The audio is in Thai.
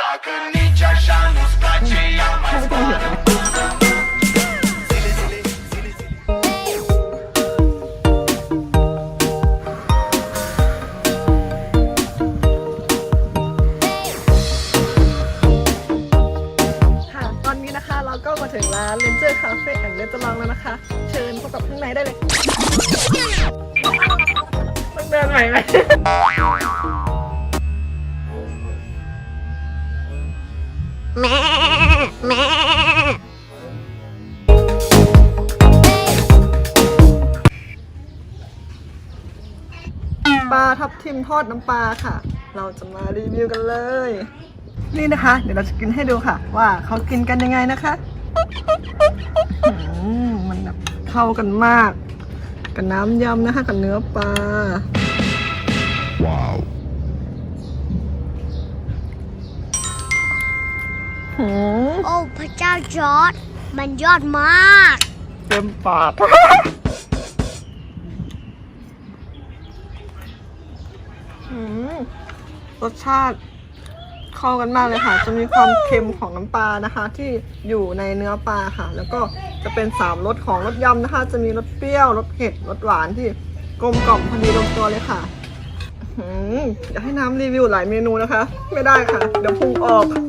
Dacă nici așa nu-ți place, ia mai zboară ค่ะตอนนี้นะคะเราก็มาถึงร้าน Ranger Cafe and r e s t a u r a n แล้วนะคะ เชิญพบกับข้างในได้เลยต้องเดินใหม่ไหม ปลาทับทิมทอดน้ำปลาค่ะ เราจะมารีวิวกันเลย นี่นะคะ เดี๋ยวเราจะกินให้ดูค่ะ ว่าเขากินกันยังไงนะคะมันแบบเข้ากันมาก กับน้ำยำนะคะกับเนื้อปลา Wow โอ้พระเจ้าจอร์ดมันยอดมาก เต็มปากหืมรสชาติเข้ากันมากเลยค่ะ จะมีความเค็มของน้ำปลานะคะ ที่อยู่ในเนื้อปลาค่ะ แล้วก็จะเป็นสามรสของรสยำนะคะ จะมีรสเปรี้ยวรสเผ็ดรสหวานที่กลมกล่อมพอดีลงตัวเลยค่ะหืมอยากให้น้ำรีวิวหลายเมนูนะคะ ไม่ได้ค่ะ เดี๋ยวพุงออก Dacă